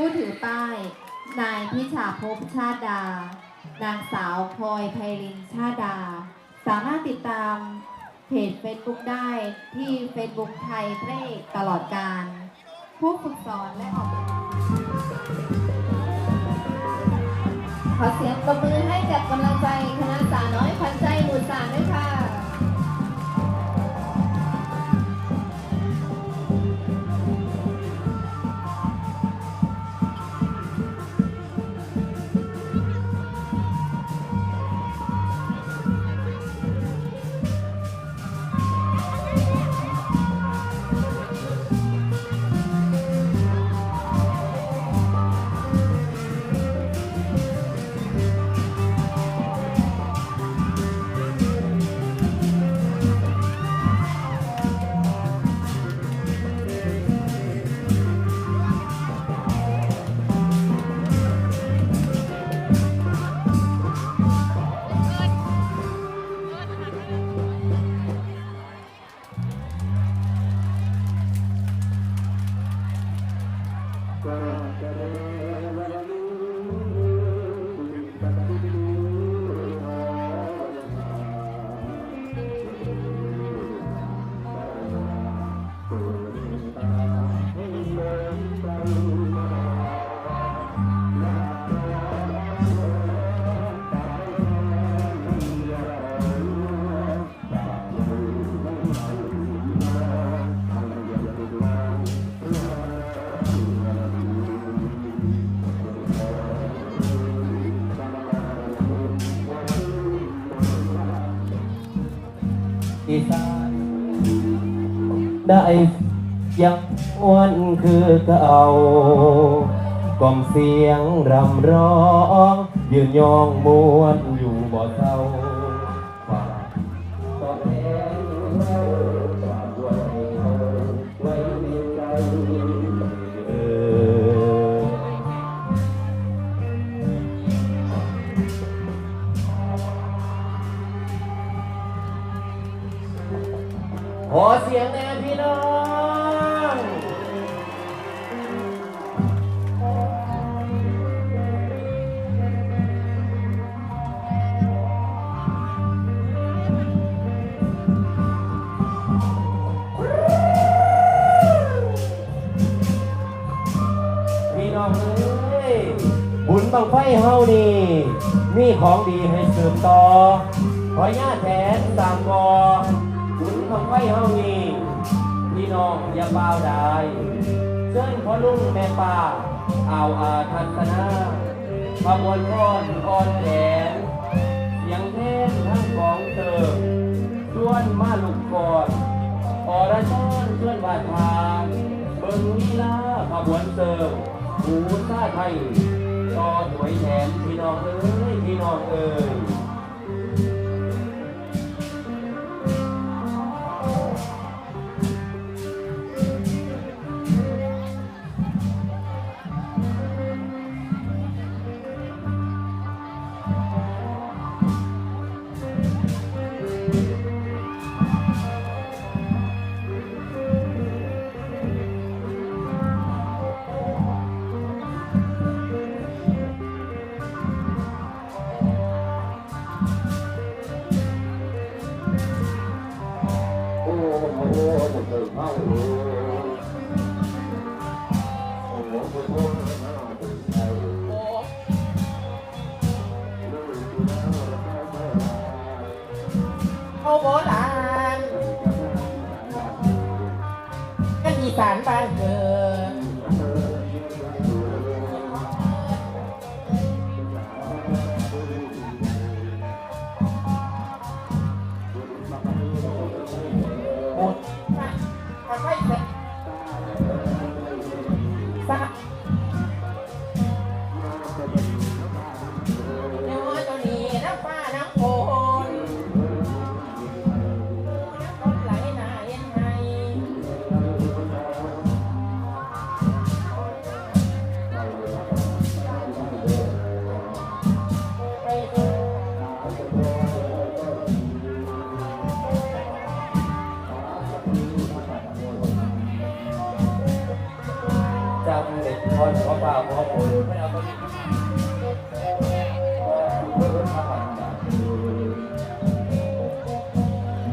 ผู้ถือป้าย นายพิชาภพชาดา นางสาวพลอยไพรินชาดา สามารถติดตามเพจ Facebook ได้ที่ Facebook ไทยเพลตลอดการ ผู้ฝึกสอนและออกแบบขอเสียงประมือให้กับกำลัง ได้ยังมวนคือเก่ากล่อมเสียงรำร้องยืนยองมวนอยู่บ่เศร้า ขอเสียงแน่พี่น้องพี่น้องเอ้ยบุญบังไฟเฮานี่มีของดีให้สืบต่อขอญาตแทนสามกอ บุญบังไฟเฮานี่พี่น้องอย่าเบาได้เชิญพ่อลุงแม่ป้าเอาอาทัศนาขบวนก้อนอนแขนเสียงเทศทั้งกองเติมชวนมาลุกก่อนอรชอนชวนบาทางเบิ่งลีลาขบวนเติมหูซาไทยต่อถวยแทนพี่น้องเอ้ยพี่น้องเอ้ย เ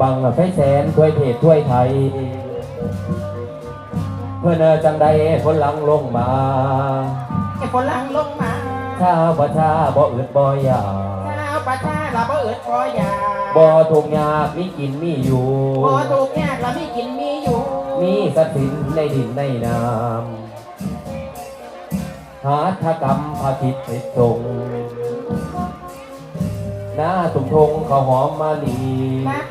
บังไฟแสนถ้วยเพจถ้วยไทยเพื่อนเออจังใดคนหลังลงมาไอ้คนหลังลงมาข้าวประชาบ่อื่นบ่อยากชาวประชาเราบ่เอิดพอยาบ่ทุกข์ยากมีกินมีอยู่บ่ถูกยากเรามีกินมีอยู่ มีทรัพย์สินในดินในน้ำ หาทกรรมอาทิตย์ติดตรงหน้าตุ่มทงข้าวหอมมาลีนะ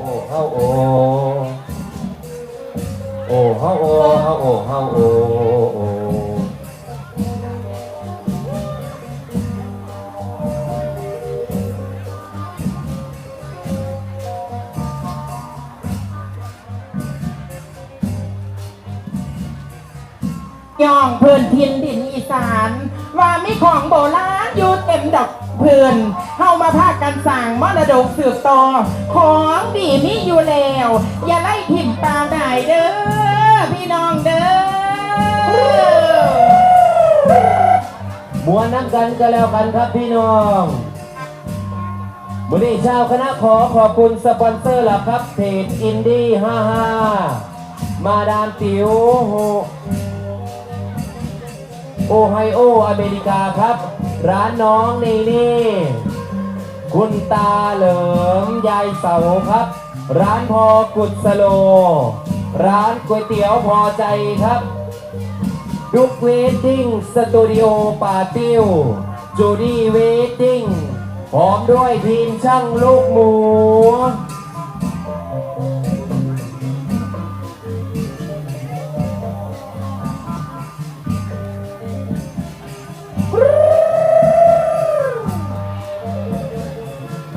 โอ้เฮาโอ โอ้เฮาโอเฮาโอเฮาโอโอ ย่องเพื่อนทินดินอีสาน ว่ามีของโบราณอยู่เต็มดอกเพื่อนเฮามาพากันสั่งมรดกสืบต่อ ของดีมีอยู่แล้ว อย่าไล่ถิ่มตามได้เด้อพี่น้องเด้อมวนน้ำกันก็แล้วกันครับพี่น้องวันนี้ชาวคณะขอขอบคุณสปอนเซอร์หลักครับเพจอินดี้55มาดามติ๋ว โอไฮโออเมริกาครับ ร้านน้องนี่นี่คุณตาเหลิมยายเสาครับ ร้านพอกุดโล ร้านก๋วยเตี๋ยวพอใจครับดุกเวดดิ้งสตูดิโอปาติวจูดี้เวดดิ้งพร้อมด้วยทีมช่างลูกหมู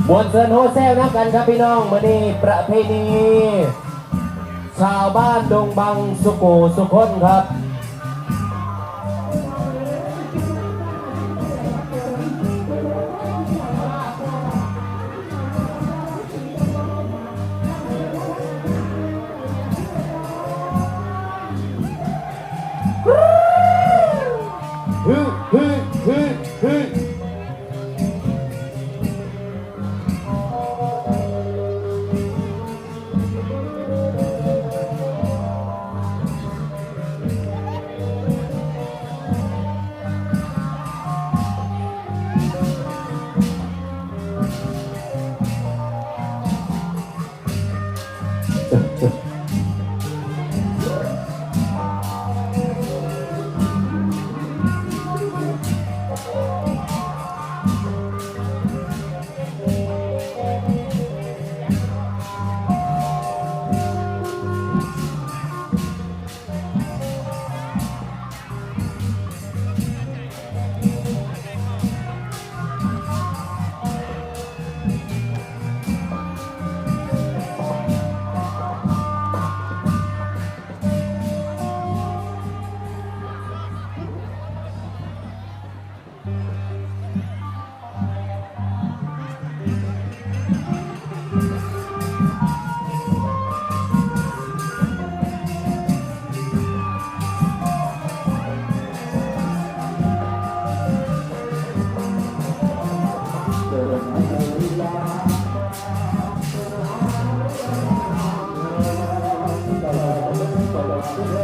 มวนเซินโฮแซลนักกันครับพี่น้องมื่อนี้ประเพณีชาวบ้านดงบังสุโกสุคนครับ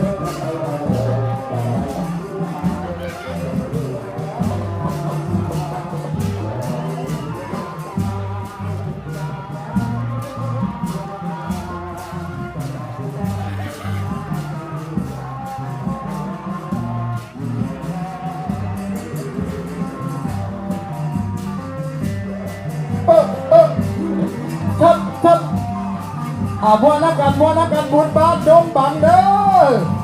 ทับทับอ่าบัวนักกันบัวนักกันบุญบานดงบังเด้อ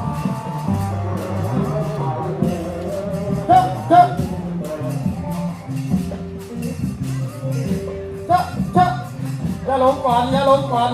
ลงก่อนอย่าหลงก่อน